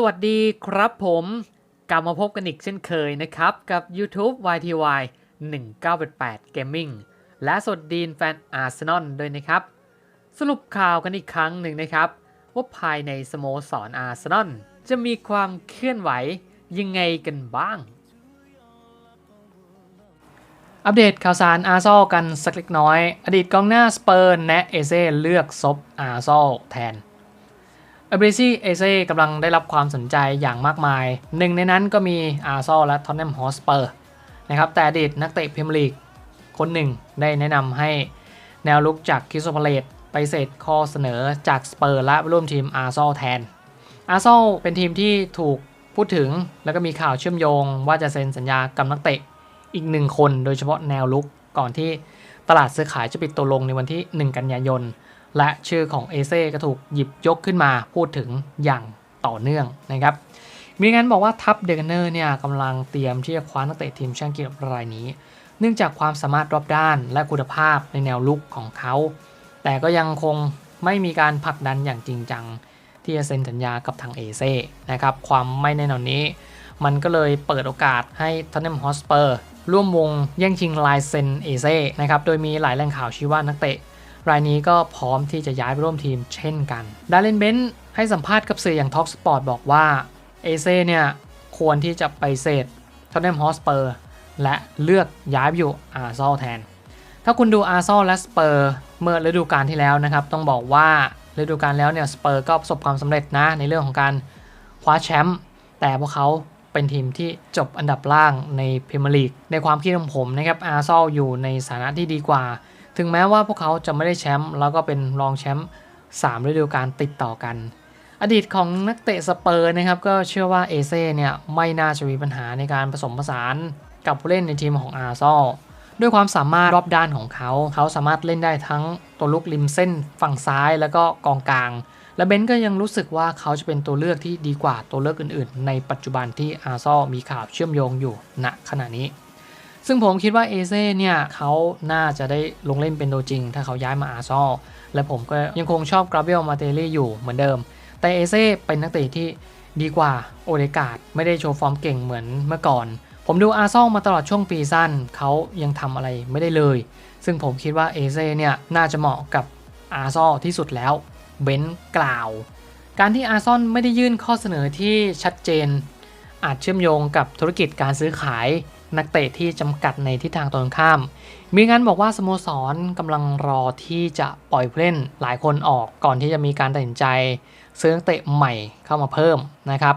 สวัสดีครับผมกลับมาพบกันอีกเช่นเคยนะครับ กับ YouTube YTY 1988 Gaming และสวัสดีแฟนอาร์เซนอลด้วยนะครับ สรุปข่าวกันอีกครั้งหนึ่งนะครับ ว่าภายในสโมสรอาร์เซนอลจะมีความเคลื่อนไหวยังไงกันบ้าง อัปเดตข่าวสารอาร์ซอลกันสักเล็กน้อย อดีตกองหน้าสเปอร์แนะเอเซ่เลือกซบอาร์ซอลแทน อเบรซี่เอเซ่กำลังได้รับความสนใจอย่างมากมาย หนึ่งในนั้นก็มีอาร์ซอลและท็อตแนมฮอสเปอร์นะครับแต่อดีตนักเตะพรีเมียร์ลีกคนหนึ่งได้แนะนำให้แนวลุกจากคิสโซพาเลตไปเสร็จข้อเสนอจากสเปอร์และร่วมทีมอาร์ซอลแทน อาร์ซอลเป็นทีมที่ถูกพูดถึงแล้วก็มีข่าวเชื่อมโยงว่าจะเซ็นสัญญากับนักเตะอีกหนึ่งคนโดยเฉพาะแนวลุกก่อนที่ตลาดซื้อขายจะปิดตัวลงในวันที่ 1 กันยายน และชื่อของเอเซ่ก็ถูกหยิบยกขึ้นมาพูดถึงอย่างต่อเนื่องนะครับ มีงั้นบอกว่าทัพเดกเนอร์เนี่ยกำลังเตรียมที่จะคว้านักเตะทีมแชมป์เกียรติรายนี้ เนื่องจากความสามารถรอบด้านและคุณภาพในแนวลุกของเขา แต่ก็ยังคงไม่มีการผลักดันอย่างจริงจัง ที่จะเซ็นสัญญากับทางเอเซ่นะครับ ความไม่แน่นอนนี้ มันก็เลยเปิดโอกาสให้ทอนเนมฮอสเปอร์ร่วมวงแย่งชิงลายเซ็นเอเซ่นะครับ โดยมีหลายแหล่งข่าวชี้ว่านักเตะ รายนี้ก็พร้อมที่จะย้ายไปร่วมทีมเช่นกัน ดาร์เลนเบนให้สัมภาษณ์กับสื่ออย่าง Talk Sport บอกว่าเอเซ่เนี่ยควรที่จะไปเซตทอนเนมฮอสเปอร์และเลือกย้ายไปอยู่อาร์ซอลแทน ถ้าคุณดูอาร์ซอลและสเปอร์เมื่อฤดูกาลที่แล้วนะครับ ต้องบอกว่าฤดูกาลแล้วเนี่ยสเปอร์ก็ประสบความสำเร็จนะในเรื่องของการคว้าแชมป์แต่พวกเขาเป็นทีมที่จบอันดับล่างในพรีเมียร์ลีกในความคิดของผมนะครับอาร์ซอลอยู่ในสถานะที่ดีกว่า ถึงแม้ว่าพวกเขาจะไม่ได้แชมป์แล้วก็เป็นรองแชมป์3ฤดูกาลติดต่อกัน อดีตของนักเตะสเปอร์นะครับก็เชื่อว่าเอเซ่เนี่ยไม่น่าจะมีปัญหาในการผสมผสานกับผู้เล่นในทีมของอาร์ซอลด้วยความสามารถรอบด้านของเขา เขาสามารถเล่นได้ทั้งตัวลุกริมเส้นฝั่งซ้ายแล้วก็กองกลาง และเบนก็ยังรู้สึกว่าเขาจะเป็นตัวเลือกที่ดีกว่าตัวเลือกอื่น ๆ ในปัจจุบันที่อาร์ซอลมีข่าวเชื่อมโยงอยู่ณขณะนี้ ซึ่งผมคิดว่าเอเซ่เนี่ยเขาน่าจะได้ลงเล่นเป็นตัวจริง ถ้าเขาย้ายมาอาร์ซอลและผมก็ยังคงชอบกราเบลมาเตเล่อยู่เหมือนเดิม แต่เอเซ่เป็นนักเตะที่ดีกว่าโอเดกาดไม่ได้โชว์ฟอร์มเก่งเหมือนเมื่อก่อน ผมดูอาร์ซอลมาตลอดช่วงปีสั้นเขายังทำอะไรไม่ได้เลย ซึ่งผมคิดว่าเอเซ่เนี่ยน่าจะเหมาะกับอาร์ซอลที่สุดแล้วเบนกล่าว การที่อาร์ซอลไม่ได้ยื่นข้อเสนอที่ชัดเจน อาจเชื่อมโยงกับธุรกิจการซื้อขายนักเตะที่จำกัดในทิศทางตรงข้าม มีงั้นบอกว่าสโมสรกำลังรอที่จะปล่อยผู้เล่นหลายคนออกก่อนที่จะมีการตัดสินใจ ซื้อนักเตะใหม่เข้ามาเพิ่มนะครับ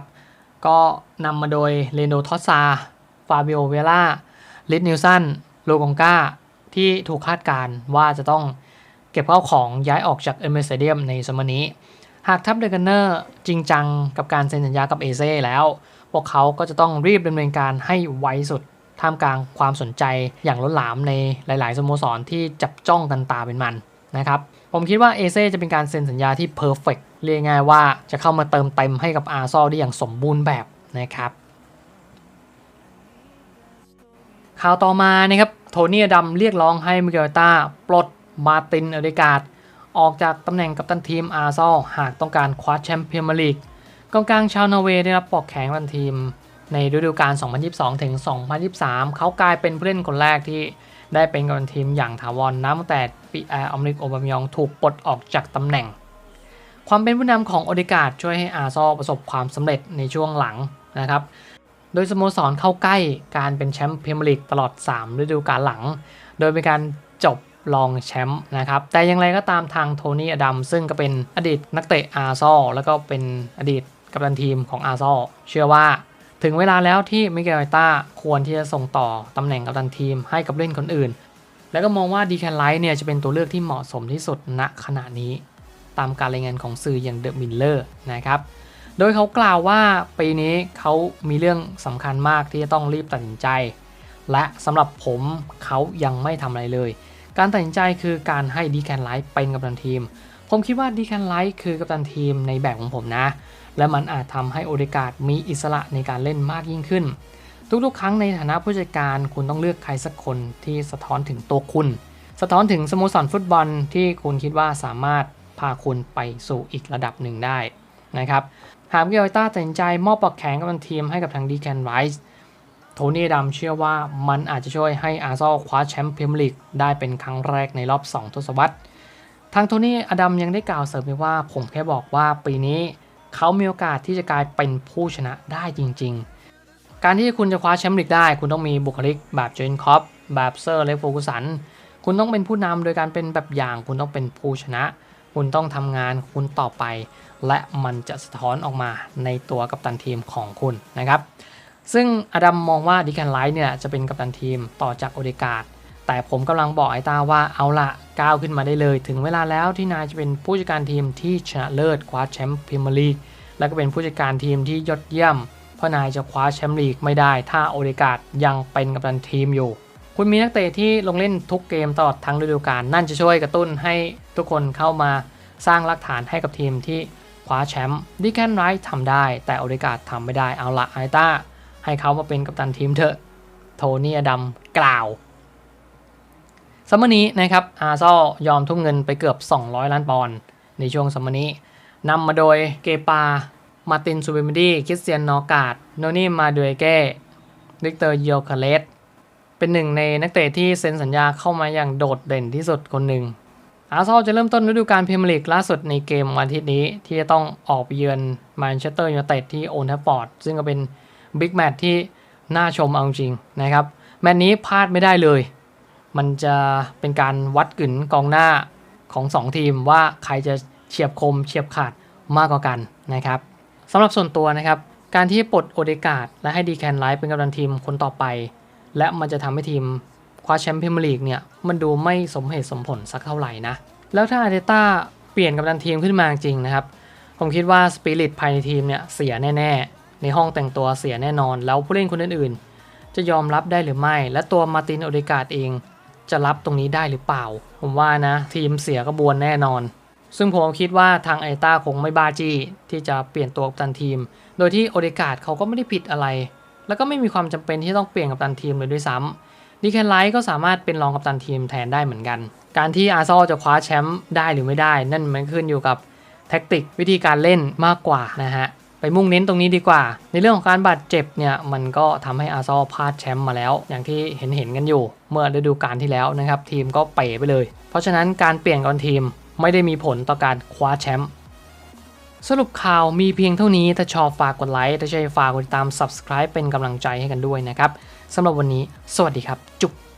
ก็นำมาโดยเรโดทอสซา ฟาบิโอเวล่า ลิทนิวสัน โลกงกาที่ถูกคาดการณ์ว่าจะต้องเก็บเข้าของย้ายออกจากเอเมสเดียมในสมัยนี้ หากทัพเดกันเนอร์จริงจังกับการเซ็นสัญญากับเอเซ่แล้ว พวกเขาก็จะต้องรีบดำเนินการให้ไวสุด ท่ามกลางความสนใจอย่างล้นหลามในหลาย ๆ สโมสรที่จับจ้องกันตาเป็นมันนะครับ ผมคิดว่าเอเซ่จะเป็นการเซ็นสัญญาที่เพอร์เฟกเรียกง่ายว่าจะเข้ามาเติมเต็มให้กับอาร์ซอลได้อย่างสมบูรณ์แบบนะครับข่าวต่อมานะครับโทนี่ดัมเรียกร้องให้มิเกลต้าปลดมาตินอเดกาดออกจากตำแหน่งกัปตันทีมอาร์ซอลหากต้องการคว้าแชมป์พรีเมียร์ลีก กองกลางชาวนอร์เวย์ได้รับปลอกแขนกัปตันทีม ในฤดูกาล 2022 ถึง 2023 เขากลายเป็นผู้เล่นคนแรกที่ได้เป็นกัปตันทีมอย่างถาวรนับตั้งแต่ปีแอร์อมริกโอบามยองถูกปลดออกจากตำแหน่ง ความเป็นผู้นำของโอเดกาดช่วยให้อาร์ซอลประสบความสำเร็จในช่วงหลังนะครับ โดยสโมสรเข้าใกล้การเป็นแชมป์พรีเมียร์ลีกตลอด 3 ฤดูกาลหลัง โดยเป็นการจบรองแชมป์นะครับ แต่อย่างไรก็ตามทางโทนี่อดัมซึ่งก็เป็นอดีตนักเตะอาร์ซอลแล้วก็เป็นอดีต กัปตันทีมของอาร์ซอลเชื่อว่าถึงเวลาแล้วที่มิเกลต้าควรที่จะส่งต่อตำแหน่งกัปตันทีมให้กับเล่นคนอื่น แล้วก็มองว่าดีแคนไลท์เนี่ยจะเป็นตัวเลือกที่เหมาะสมที่สุดณขณะนี้ ตามการรายงานของสื่ออย่างเดอะมิลเลอร์นะครับโดยเขากล่าวว่าปีนี้เขามีเรื่องสำคัญมากที่จะต้องรีบตัดสินใจ และสำหรับผมเขายังไม่ทำอะไรเลย การตัดสินใจคือการให้ดีแคนไลท์เป็นกัปตันทีม ผมคิดว่าดีแคนไลท์คือกัปตันทีมในแบบของผมนะ และมันอาจทำให้โอเดกาดมีอิสระในการเล่นมากยิ่งขึ้น ทุกๆ ครั้งในฐานะผู้จัดการคุณต้องเลือกใครสักคนที่สะท้อนถึงตัวคุณ สะท้อนถึงสโมสรฟุตบอลที่คุณคิดว่าสามารถพาคุณไปสู่อีกระดับหนึ่งได้นะครับหากมิเกลต้าตัดสินใจมอบปอกแขนกับทีมให้กับทางดีแคนไรส์โทนี่ดำเชื่อว่ามันอาจจะช่วยให้อาร์ซอลคว้าแชมป์พรีเมียร์ลีกได้เป็นครั้งแรกในรอบ 2 ทศวรรษ ทางโทนี่อดัมยังได้กล่าวเสริมไปว่าผมแค่บอกว่าปีนี้ เขามีโอกาสที่จะกลายเป็นผู้ชนะได้จริง ๆ การที่คุณจะคว้าแชมป์ลีกได้ คุณต้องมีบุคลิกแบบเจนคอปแบบเซอร์เล็กโฟกุสัน คุณต้องเป็นผู้นำโดยการเป็นแบบอย่าง คุณต้องเป็นผู้ชนะ คุณต้องทำงานคุณต่อไป และมันจะสะท้อนออกมาในตัวกัปตันทีมของคุณนะครับ ซึ่งอดัมมองว่าดิแคนไลท์เนี่ยจะเป็นกัปตันทีมต่อจากโอเดกาด แต่ผมกำลังบอกไอตาว่าเอาละก้าวขึ้นมาได้เลย ถึงเวลาแล้วที่นายจะเป็นผู้จัดการทีมที่ชนะเลิศคว้าแชมป์พรีเมียร์ลีกและก็เป็นผู้จัดการทีมที่ยอดเยี่ยม เพราะนายจะคว้าแชมป์ลีกไม่ได้ ถ้าโอเดกาดยังเป็นกัปตันทีมอยู่ คุณมีนักเตะที่ลงเล่นทุกเกมตลอดทั้งฤดูกาลนั่นจะช่วยกระตุ้นให้ทุกคนเข้ามาสร้างรากฐานให้กับทีมที่คว้าแชมป์ดิแคนไรท์ทำได้ แต่โอเดกาดทำไม่ได้เอาละไอตาให้เขามาเป็นกัปตันทีมเถอะโทนี่อดัมกล่าว ซัมเมอร์นี้นะครับอาร์ซอยอมทุ่มเงินไปเกือบ 200 ล้านปอนด์ในช่วงซัมเมอร์นี้นำมาโดยเกปา มาตินซูเบมิดีคริสเตียนนอกาดโนนี่มาดูเอเก้วิกเตอร์เยลคาเลสเป็นหนึ่งในนักเตะที่เซ็นสัญญาเข้ามาอย่างโดดเด่นที่สุดคนหนึ่งอาร์ซอจะเริ่มต้นฤดูกาลพรีเมียร์ลีกล่าสุดในเกมวันอาทิตย์นี้ที่จะต้องออกไปเยือนแมนเชสเตอร์ยูไนเต็ดที่โอลด์แทฟฟอร์ดซึ่งก็เป็นบิ๊กแมตช์ที่น่าชมเอาจริงนะครับแมตช์นี้พลาดไม่ได้เลย มันจะเป็นการวัดกึ่นกองหน้าของ 2 ทีมว่าใครจะเฉียบคมเฉียบขาดมากกว่ากันนะครับสำหรับส่วนตัวนะครับ การที่ปลดโอเดกาดและให้ดีแคนไลท์เป็นกัปตันทีมคนต่อไป และมันจะทำให้ทีมคว้าแชมป์พรีเมียร์ลีกเนี่ยมันดูไม่สมเหตุสมผลสักเท่าไหร่นะ แล้วถ้าอาร์เตต้าเปลี่ยนกัปตันทีมขึ้นมาจริงนะครับ ผมคิดว่าสปิริตภายในทีมเนี่ยเสียแน่ๆ ในห้องแต่งตัวเสียแน่นอน แล้วผู้เล่นคนอื่นๆ จะยอมรับได้หรือไม่ และตัวมาตินโอเดกาดเอง จะรับตรงนี้ได้หรือเปล่า ผมว่านะ ทีมเสียกระบวนแน่นอน ซึ่งผมคิดว่าทางไอต้าคงไม่บ้าจี้ ที่จะเปลี่ยนตัวกัปตันทีม โดยที่โอเดกาดเขาก็ไม่ได้ผิดอะไร แล้วก็ไม่มีความจำเป็นที่ต้องเปลี่ยนกัปตันทีมเลยด้วยซ้ำดีแคนไลท์ก็สามารถเป็นรองกัปตันทีมแทนได้เหมือนกัน การที่อาร์ซอลจะคว้าแชมป์ได้หรือไม่ได้ นั่นมันขึ้นอยู่กับแท็กติกวิธีการเล่นมากกว่านะฮะ ไปมุ่งเน้นตรงนี้ดีกว่า ในเรื่องของการบาดเจ็บเนี่ยมันก็ทำให้อาร์ซอลพลาดแชมป์มาแล้ว อย่างที่เห็นเห็นๆกันอยู่ เมื่อฤดูกาลที่แล้วนะครับทีมก็เป๋ไปเลย เพราะฉะนั้นการเปลี่ยนกอนทีมไม่ได้มีผลต่อการคว้าแชมป์สรุปข่าวมีเพียงเท่านี้ ถ้าชอบฝากกดไลค์ ถ้าใช่ฝากกดติดตาม subscribe เป็นกำลังใจให้กันด้วยนะครับ สำหรับวันนี้ สวัสดีครับ จุ๊บ